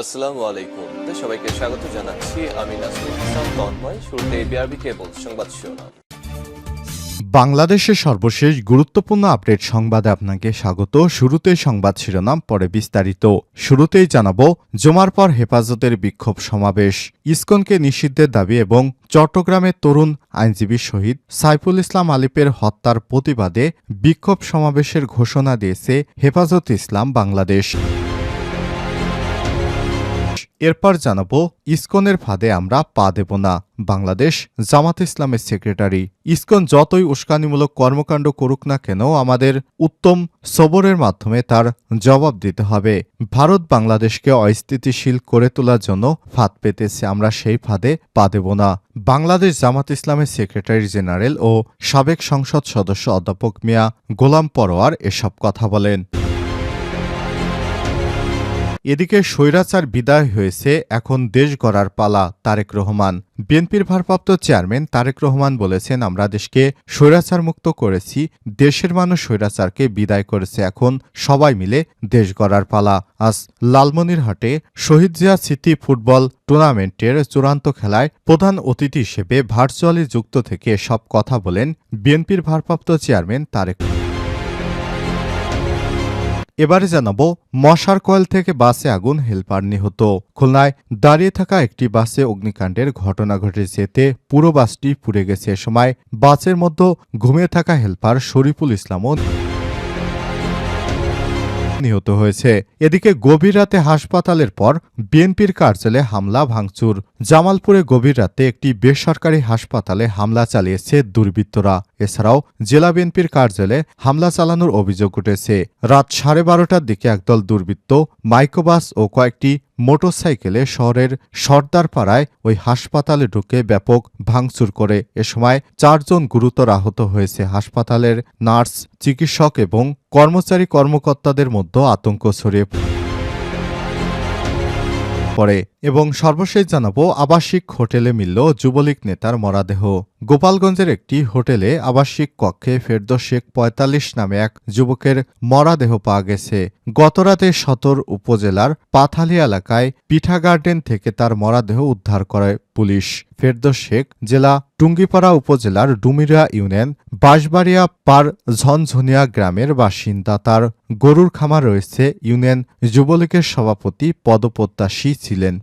আসসালামু আলাইকুম। সবাইকে স্বাগত জানাচ্ছি। আমি ইসলাম, তন্ময়। শুরুতে বিআরবি কেবল সংবাদ শিরোনাম। বাংলাদেশের সর্বশেষ গুরুত্বপূর্ণ আপডেট সংবাদে আপনাকে স্বাগত। শুরুতেই সংবাদ শিরোনাম, পরে বিস্তারিত। শুরুতেই জানাব, জমার পর হেফাজতের বিক্ষোভ সমাবেশ। ইসকনকে নিষিদ্ধের দাবি এবং চট্টগ্রামের তরুণ আইনজীবী শহীদ সাইফুল ইসলাম আলিপের হত্যার প্রতিবাদে বিক্ষোভ সমাবেশের ঘোষণা দিয়েছে হেফাজত ইসলাম বাংলাদেশ। এরপর জানাব, ইসকনের ফাঁদে আমরা পা দেব না। বাংলাদেশ জামাত ইসলামের সেক্রেটারি। ইসকন যতই উস্কানিমূলক কর্মকাণ্ড করুক না কেন, আমাদের উত্তম সবরের মাধ্যমে তার জবাব দিতে হবে। ভারত বাংলাদেশকে অস্থিতিশীল করে তোলার জন্য ফাঁদ পেতেছে, আমরা সেই ফাঁদে পা দেব না। বাংলাদেশ জামাত ইসলামের সেক্রেটারি জেনারেল ও সাবেক সংসদ সদস্য অধ্যাপক মিয়া গোলাম পরোয়ার এসব কথা বলেন। এদিকে স্বৈরাচার বিদায় হয়েছে, এখন দেশ গড়ার পালা, তারেক রহমান। বিএনপির ভারপ্রাপ্ত চেয়ারম্যান তারেক রহমান বলেছেন, আমরা দেশকে স্বৈরাচার মুক্ত করেছি, দেশের মানুষ স্বৈরাচারকে বিদায় করেছে, এখন সবাই মিলে দেশ গড়ার পালা। আজ লালমনিরহাটে শহীদ জিয়া সিটি ফুটবল টুর্নামেন্টের চূড়ান্ত খেলায় প্রধান অতিথি হিসেবে ভার্চুয়ালি যুক্ত থেকে সব কথা বলেন বিএনপির ভারপ্রাপ্ত চেয়ারম্যান তারেক এবারে জানাব, মশার কয়েল থেকে বাসে আগুন হেলপার নিহত। খুলনায় দাঁড়িয়ে থাকা একটি বাসে অগ্নিকাণ্ডের ঘটনা ঘটেছে এতে পুরো বাসটি পুড়ে গেছে। এ সময় বাসের মধ্যে ঘুমিয়ে থাকা হেলপার শরীফুল ইসলামও নিহত হয়েছে। এদিকে গভীর রাতে হাসপাতালের পর বিএনপির কার্যালয়ে হামলা, ভাঙচুর। জামালপুরে গভীর রাতে একটি বেসরকারি হাসপাতালে হামলা চালিয়েছে দুর্বৃত্তরা। এছাড়াও জেলা বিএনপির কার্যালয়ে হামলা চালানোর অভিযোগ উঠেছে। রাত সাড়ে বারোটার দিকে একদল দুর্বৃত্ত, মাইক্রোবাস ও কয়েকটি মোটরসাইকেলে শহরের সর্দারপাড়ায় ওই হাসপাতালে ঢুকে ব্যাপক ভাঙচুর করে। এ সময় চারজন গুরুতর আহত হয়েছে। হাসপাতালের নার্স, চিকিৎসক এবং কর্মচারী কর্মকর্তাদের মধ্যে আতঙ্ক ছড়িয়ে পড়ে। এবং সর্বশেষ জানাব, আবাসিক হোটেলে মিলল যুবলীগ নেতার মরাদেহ। গোপালগঞ্জের একটি হোটেলে আবাসিক কক্ষে ফেরদোস শেখ পঁয়তাল্লিশ নামে এক যুবকের মরাদেহ পাওয়া গেছে। গতরাতে সতর উপজেলার পাথালি এলাকায় পিঠা গার্ডেন থেকে তার মরাদেহ উদ্ধার করে পুলিশ। ফেরদোস শেখ জেলা টুঙ্গিপাড়া উপজেলার ডুমিরা ইউনিয়ন বাঁশবাড়িয়া পার ঝনঝনিয়া গ্রামের বাসিন্দা। তার গরুর খামার রয়েছে ইউনিয়ন যুবলীগের সভাপতি, পদপ্রত্যাশী ছিলেন।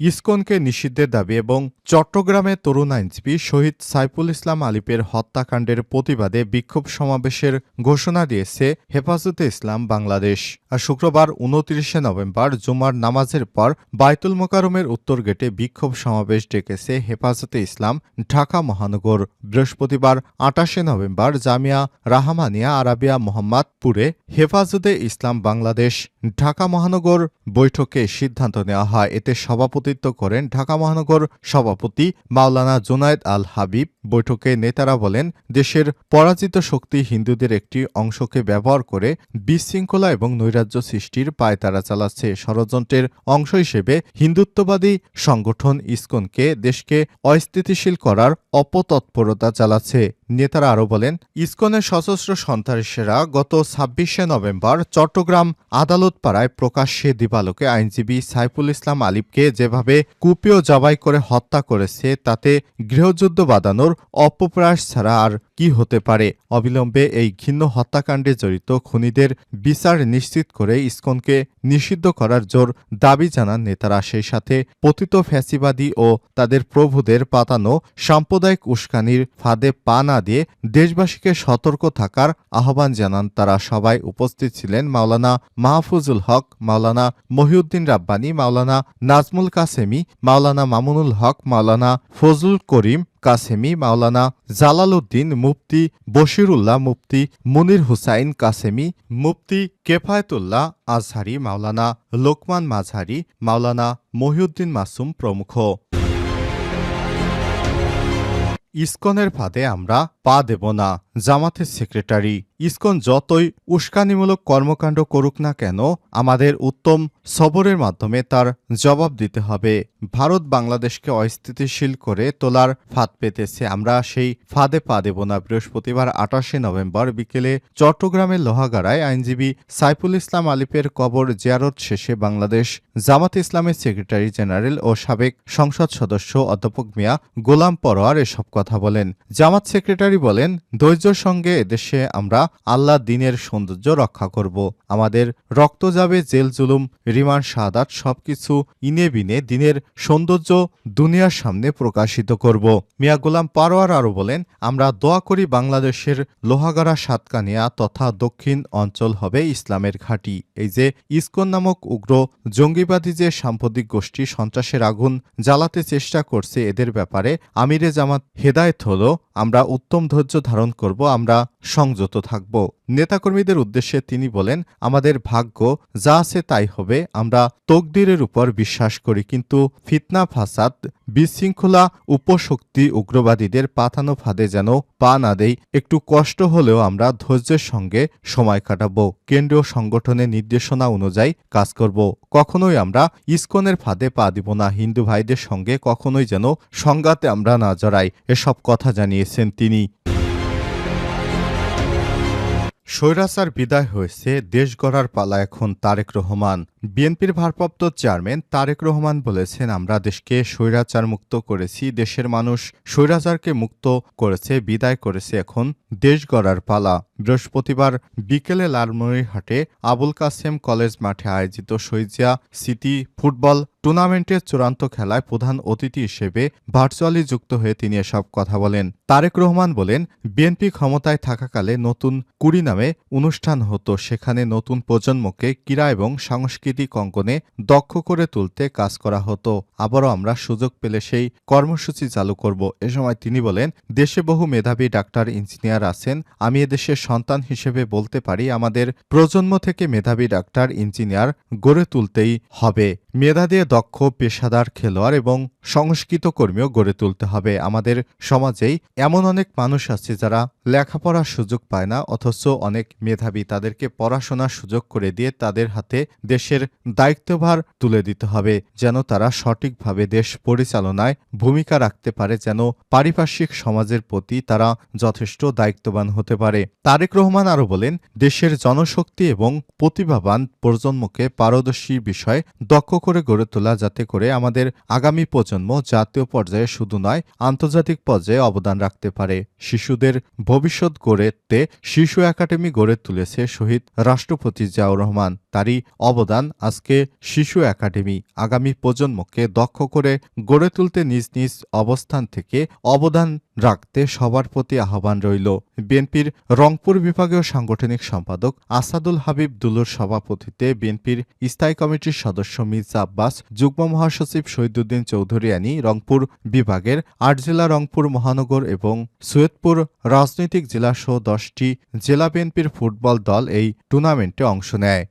ইসকনকে নিষিদ্ধের দাবি এবং চট্টগ্রামে তরুণ আইনজীবী শহীদ সাইফুল ইসলাম আলিপের হত্যাকাণ্ডের প্রতিবাদে বিক্ষোভ সমাবেশের ঘোষণা দিয়েছে হেফাজতে ইসলাম বাংলাদেশ। আর শুক্রবার উনত্রিশে নভেম্বর জুমার নামাজের পর বায়তুল মোকারমের উত্তর গেটে বিক্ষোভ সমাবেশ ডেকেছে হেফাজতে ইসলাম ঢাকা মহানগর। বৃহস্পতিবার আটাশে নভেম্বর জামিয়া রাহামানিয়া আরাবিয়া মোহাম্মদপুরে হেফাজতে ইসলাম বাংলাদেশ ঢাকা মহানগর বৈঠকে সিদ্ধান্ত নেওয়া হয়। এতে সভাপতিত্ব করেন ঢাকা মহানগর সভাপতি মাওলানা জুনায়েদ আল হাবিব। বৈঠকে নেতারা বলেন, দেশের পরাজিত শক্তি হিন্দুদের একটি অংশকে ব্যবহার করে বিশৃঙ্খলা এবং নৈরাজ্য সৃষ্টির পায়তারা চালাচ্ছে। ষড়যন্ত্রের অংশ হিসেবে হিন্দুত্ববাদী সংগঠন ইসকনকে দেশকে অস্থিতিশীল করার অপতৎপরতা চালাচ্ছে। নেতারা আরও বলেন, ইসকনের সশস্ত্র সন্ত্রাসীরা গত ছাব্বিশে নভেম্বর চট্টগ্রাম আদালত পাড়ায় প্রকাশ্যে দিবালোকে আইনজীবী সাইফুল ইসলাম আলিফকে যেভাবে কুপিও জবাই করে হত্যা করেছে, তাতে গৃহযুদ্ধ বাঁধানোর অপপ্রয়াস ছাড়া আর কি হতে পারে? অবিলম্বে এই ঘিন্ন হত্যাকাণ্ডে জড়িত খুনিদের বিচার নিশ্চিত করে ইসকনকে নিষিদ্ধ করার জোর দাবি জানান নেতারা। সেই সাথে পতিত ফ্যাসিবাদী ও তাদের প্রভুদের পাতানো সাম্প্রদায়িক উস্কানির ফাঁদে পা না দিয়ে দেশবাসীকে সতর্ক থাকার আহ্বান জানান তারা। সবাই উপস্থিত ছিলেন মাওলানা মাহফুজুল হক, মাওলানা মহিউদ্দিন রাব্বানী, মাওলানা নাজমুল কাসেমি, মাওলানা মামুনুল হক, মাওলানা ফজলুল করিম কাসেমি, মাওলানা জালালউদ্দিন, মুফতি বশিরুল্লাহ, মুফতি মুনির হুসাইন কাসেমি, মুফতি কেফায়েতুল্লাহ আজহারি, মাওলানা লোকমান মাঝহারি, মাওলানা মহিউদ্দিন মাসুম প্রমুখ। ইসকনের ফাঁদে আমরা পা দেব না জামাতের সেক্রেটারি, ইসকন যতই উস্কানিমূলক কর্মকাণ্ড করুক না কেন, আমাদের উত্তম সবরের মাধ্যমে তার জবাব দিতে হবে। ভারত বাংলাদেশকে অস্থিতিশীল করে তোলার ফাঁদ পেতেছে আমরা, সেই ফাঁদে পা দেব না। বৃহস্পতিবার আটাশে নভেম্বর বিকেলে চট্টগ্রামের লোহাগাড়ায় আইনজীবী সাইফুল ইসলাম আলিপের কবর জিয়ারত শেষে বাংলাদেশ জামাত ইসলামের সেক্রেটারি জেনারেল ও সাবেক সংসদ সদস্য অধ্যাপক মিয়া গোলাম পরোয়ার এসব কথা বলেন। জামাত সেক্রেটারি বলেন ধৈর্যর সঙ্গে এদেশে আমরা আল্লাহ দিনের সৌন্দর্য রক্ষা করব। আমাদের রক্ত যাবে জেল, জুলুম, রিমান্ড, শাহাদাত সবকিছু ইনে বিনে দিনের সৌন্দর্য দুনিয়ার সামনে প্রকাশিত করব। মিয়া গোলাম পারোয়ার আরও বলেন, আমরা দোয়া করি বাংলাদেশের লোহাগাড়া সাতকানিয়া তথা দক্ষিণ অঞ্চল হবে ইসলামের ঘাঁটি। এই যে ইসকন নামক উগ্র জঙ্গিবাদী যে সাম্প্রতিক গোষ্ঠী সন্ত্রাসের আগুন জ্বালাতে চেষ্টা করছে, এদের ব্যাপারে আমিরে জামাত হেদায়েত হল আমরা উত্তম ধৈর্য ধারণ করব। আমরা সংযত থাকব। নেতাকর্মীদের উদ্দেশ্যে তিনি বলেন, আমাদের ভাগ্য যা আছে তাই হবে, আমরা তকদিরের উপর বিশ্বাস করি, কিন্তু ফিতনা, ফাসাদ, বিশৃঙ্খলা, উপশক্তি, উগ্রবাদীদের পাতানো ফাঁদে যেন পা না দেই, একটু কষ্ট হলেও আমরা ধৈর্যের সঙ্গে সময় কাটাবো। কেন্দ্রীয় সংগঠনের নির্দেশনা অনুযায়ী কাজ করব। কখনোই আমরা ইসকনের ফাঁদে পা দিব না। হিন্দু ভাইদের সঙ্গে কখনোই যেন সংঘাতে আমরা না জড়াই। এসব কথা জানিয়েছেন তিনি। স্বৈরাচার বিদায় হয়েছে, দেশ গড়ার পালা এখন তারেক রহমান। বিএনপির ভারপ্রাপ্ত চেয়ারম্যান তারেক রহমান বলেছেন, আমরা দেশকে স্বৈরাচার মুক্ত করেছি, দেশের মানুষ স্বৈরাচারকে মুক্ত করেছে, বিদায় করেছে এখন দেশ গড়ার পালা। বৃহস্পতিবার বিকেলে লালমনিরহাটে আবুল কাসেম কলেজ মাঠে আয়োজিত শৈজিয়া সিটি ফুটবল টুর্নামেন্টের চূড়ান্ত খেলায় প্রধান অতিথি হিসেবে ভার্চুয়ালি যুক্ত হয়ে তিনি এসব কথা বলেন। তারেক রহমান বলেন, বিএনপি ক্ষমতায় থাকাকালে নতুন কুড়ি নামে অনুষ্ঠান হতো। সেখানে নতুন প্রজন্মকে ক্রীড়া এবং সাংস্কৃতিক অঙ্গনে দক্ষ করে তুলতে কাজ করা হতো। আবারও আমরা সুযোগ পেলে সেই কর্মসূচি চালু করব। এ সময় তিনি বলেন, দেশে বহু মেধাবী ডাক্তার, ইঞ্জিনিয়ার আছেন। আমি এদেশের সন্তান হিসেবে বলতে পারি, আমাদের প্রজন্ম থেকে মেধাবী ডাক্তার, ইঞ্জিনিয়ার গড়ে তুলতেই হবে। মেধা দিয়ে দক্ষ পেশাদার খেলোয়াড় এবং সংস্কৃত কর্মীও গড়ে তুলতে হবে। আমাদের সমাজেই এমন অনেক মানুষ আছে যারা লেখাপড়ার সুযোগ পায় না, অথচ অনেক মেধাবী তাদেরকে পড়াশোনার সুযোগ করে দিয়ে তাদের হাতে দেশের দায়িত্বভার তুলে দিতে হবে, যেন তারা সঠিকভাবে দেশ পরিচালনায় ভূমিকা রাখতে পারে, যেন পারিপার্শ্বিক সমাজের প্রতি তারা যথেষ্ট দায়িত্ববান হতে পারে। তারেক রহমান আরও বলেন, দেশের জনশক্তি এবং প্রতিভাবান প্রজন্মকে পারদর্শী বিষয়ে দক্ষ করে গড়ে তোলা যাতে করে আমাদের আগামী প্রজন্ম জাতীয় পর্যায়ে শুধু নয়, আন্তর্জাতিক পর্যায়ে অবদান রাখতে পারে। শিশুদের ভবিষ্যৎ গড়েতে শিশু একাডেমি গড়ে তুলেছে শহীদ রাষ্ট্রপতি জিয়াউর রহমান। তারই অবদান আজকে শিশু একাডেমি আগামী প্রজন্মকে দক্ষ করে গড়ে তুলতে নিজ নিজ অবস্থান থেকে অবদান রাখতে সবার প্রতি আহ্বান রইল। বিএনপির রংপুর বিভাগীয় সাংগঠনিক সম্পাদক আসাদুল হাবিব দুলুর সভাপতিত্বে বিএনপির স্থায়ী কমিটির সদস্য মির্জা আব্বাস যুগ্ম মহাসচিব শহীদুদ্দিন চৌধুরিয়ানি রংপুর বিভাগের আট জেলা রংপুর মহানগর এবং সৈয়দপুর রাজনৈতিক জেলাসহ দশটি জেলা বিএনপির ফুটবল দল এই টুর্নামেন্টে অংশ নেয়।